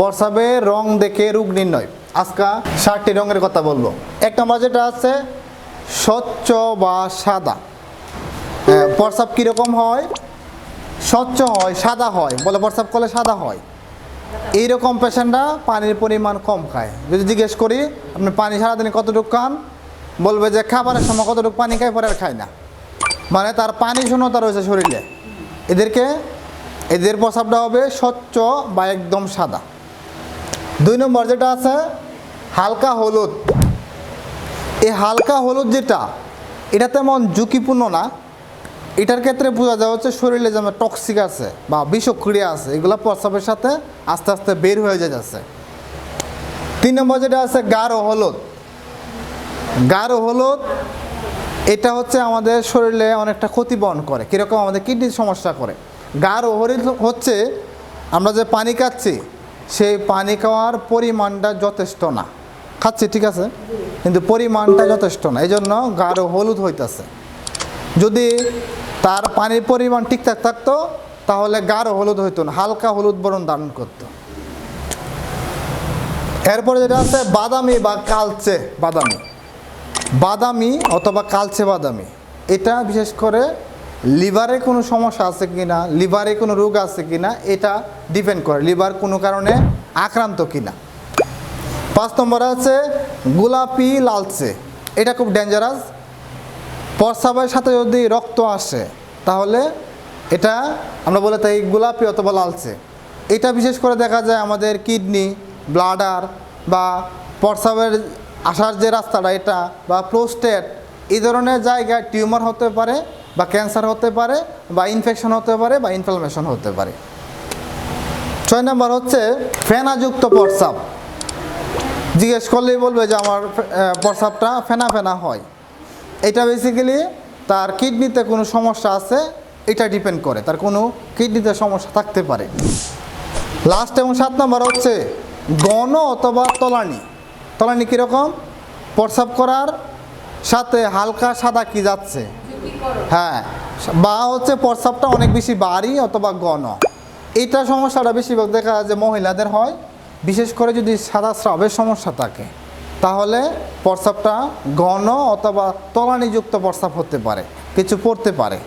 প্রসাবের রং দেখে রোগ নির্ণয়। আজকা ষাটটি রঙের কথা বলব। এক নম্বর যেটা আছে স্বচ্ছ বা সাদা। হ্যাঁ, প্রসাব কীরকম হয়? স্বচ্ছ হয় সাদা হয়। বলে প্রসাব করলে সাদা হয়। এইরকম পেশেন্টরা পানির পরিমাণ কম খায়। যদি জিজ্ঞেস করি আপনি পানি সারাদিনে কতটুকু খান? বলবে যে খাবারের সময় কতটুকু পানি খায় পরে আর খায় না। মানে তার পানি শূন্যতা রয়েছে শরীরে। এদেরকে এদের প্রসাবটা হবে স্বচ্ছ বা একদম সাদা। দুই নম্বর যেটা আছে, হালকা হলুদ। এই হালকা হলুদ যেটা, এটা তেমন ঝুঁকিপূর্ণ না। এটার ক্ষেত্রে বোঝা যায় হচ্ছে শরীরে যেমন টক্সিক আছে বা বিষক্রিয়া আছে, এগুলো প্রস্রাবের সাথে আস্তে আস্তে বের হয়ে যাচ্ছে। তিন নম্বর যেটা আছে, গাঢ় হলুদ। গাঢ় হলুদ, এটা হচ্ছে আমাদের শরীরে অনেকটা ক্ষতি বহন করে, কীরকম আমাদের কিডনির সমস্যা করে। গাঢ় হলুদ হচ্ছে, আমরা যে পানি খাচ্ছি সেই পানি খাওয়ার পরিমাণটা যথেষ্ট না। খাচ্ছি, ঠিক আছে? কিন্তু পরিমাণটা যথেষ্ট না। এই জন্য গাঢ় হলুদ হইতেছে। যদি তার পানির পরিমাণ ঠিকঠাক থাকতো, তাহলে গাঢ় হলুদ হইতো না, হালকা হলুদ বরণ ধারণ করতো। এরপরে যেটা আছে, বাদামি বা কালচে বাদামি। বাদামি অথবা কালচে বাদামি। এটা বিশেষ করে লিভারে কোনো সমস্যা আছে কি না লিভারে কোনো রোগ আছে কি না এটা ডিপেন্ড করে। লিভার কোনো কারণে আক্রান্ত কি না পাঁচ নম্বর আছে গোলাপি লালচে। এটা খুব ডেঞ্জারাস প্রস্রাবের সাথে যদি রক্ত আসে, তাহলে এটা আমরা বলে তাই গোলাপি অথবা লালচে। এটা বিশেষ করে দেখা যায় আমাদের কিডনি, ব্লাডার বা প্রস্রাবের আসার যে রাস্তাটা এটা বা প্রোস্টেট, এই ধরনের জায়গায় টিউমার হতে পারে বা ক্যান্সার হতে পারে, বা ইনফেকশন হতে পারে, বা ইনফ্লামেশন হতে পারে। ছয় নম্বর হচ্ছে ফেনাযুক্ত প্রস্রাব। জিজ্ঞেস করলেই বলবে যে আমার প্রস্রাবটা ফেনা ফেনা হয়। এটা বেসিক্যালি তার কিডনিতে কোনো সমস্যা আছে, এটা ডিপেন্ড করে। তার কোনো কিডনিতে সমস্যা থাকতে পারে। লাস্ট এবং সাত নম্বর হচ্ছে গণ অথবা তলানি। তলানি কীরকম? প্রস্রাব করার সাথে হালকা সাদা কি যাচ্ছে? হ্যাঁ বা হচ্ছে প্রস্রাবটা অনেক বেশি বাড়ি অথবা গণ এইটা সমস্যাটা বেশিরভাগ দেখা যায় যে মহিলাদের হয়। বিশেষ করে যদি সাদা স্রাবের সমস্যা থাকে, তাহলে প্রস্রাবটা ঘন অথবা তলানিযুক্ত প্রস্রাব হতে পারে, কিছু পড়তে পারে।